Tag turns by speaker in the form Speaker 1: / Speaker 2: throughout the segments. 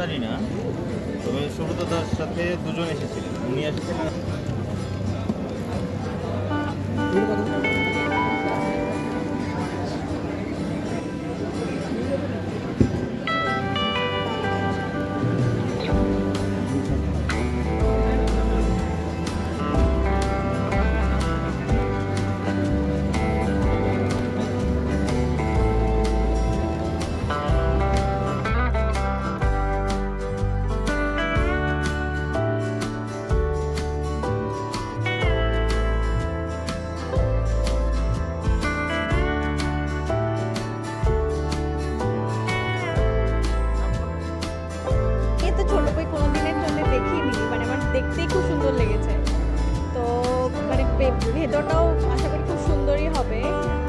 Speaker 1: জানি না। তবে সুব্রত দাস সাথে দুজন এসেছিলেন। উনি এসেছিলেন।
Speaker 2: ভেতরটাও আশা করি খুব সুন্দরই হবে।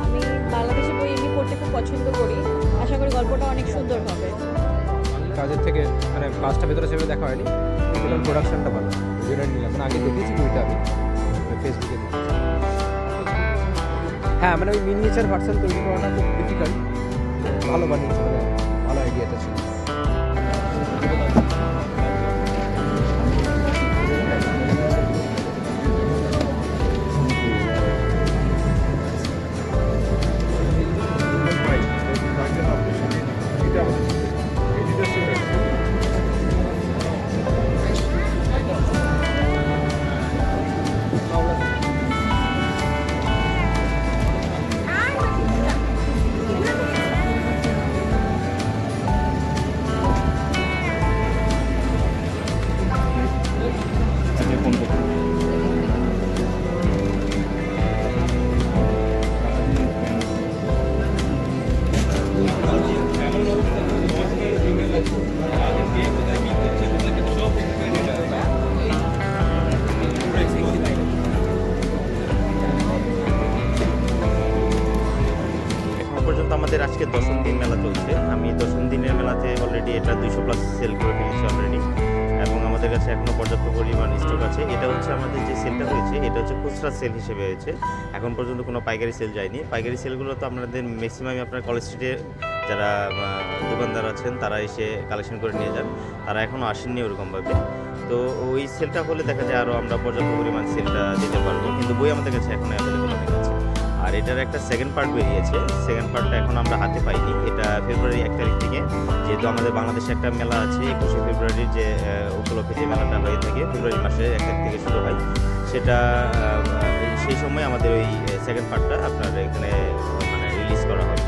Speaker 2: আমি বাংলাদেশি বই এমনি পড়তে খুব পছন্দ করি। আশা করি গল্পটা অনেক সুন্দর হবে।
Speaker 3: কাজের থেকে মানে কাজটা ভেতরে সেভাবে দেখা হয়নি। কিন্তু প্রোডাকশনটা ভালো। জন্য নিলাম মানে আগে দেখেছি বইটা আমি। ফেসবুকে হ্যাঁ মানে ওই মিনিয়েচার ভার্সন তৈরি করাটা খুব ডিফিকাল্ট ভালো বানিয়েছে মানে ভালো আইডিয়াটা ছিল।
Speaker 1: দশম দিন মেলা চলছে। আমি দশম দিনের মেলাতে অলরেডি এটা দুইশো প্লাস সেল করে ফেলেছি অলরেডি এবং আমাদের কাছে এখনও পর্যাপ্ত পরিমাণ স্টক আছে। এটা হচ্ছে আমাদের যে সেলটা হয়েছে, এটা হচ্ছে খুচরা সেল হিসেবে হয়েছে। এখন পর্যন্ত কোনো পাইকারি সেল যায়নি। পাইকারি সেলগুলো তো আপনাদের ম্যাক্সিমামই আপনার কলেজ স্ট্রিটে যারা দোকানদার আছেন, তারা এসে কালেকশন করে নিয়ে যান। তারা এখনও আসেননি ওরকমভাবে। তো ওই সেলটা হলে দেখা যায় আরও আমরা পর্যাপ্ত পরিমাণ সেলটা দিতে পারব। কিন্তু বই আমাদের কাছে এখন অ্যাভেলেবল আর এটার একটা সেকেন্ড পার্ট বেরিয়েছে। সেকেন্ড পার্টটা এখন আমরা হাতে পাইনি। এটা ফেব্রুয়ারি এক তারিখ থেকে। যেহেতু আমাদের বাংলাদেশে একটা মেলা আছে, একুশে ফেব্রুয়ারির যে উপলক্ষে যে মেলাটা হয়ে থাকে ফেব্রুয়ারি মাসের এক তারিখ থেকে শুরু হয়। সেটা সেই সময় আমাদের ওই সেকেন্ড পার্টটা আপনার এখানে মানে রিলিজ করা হবে।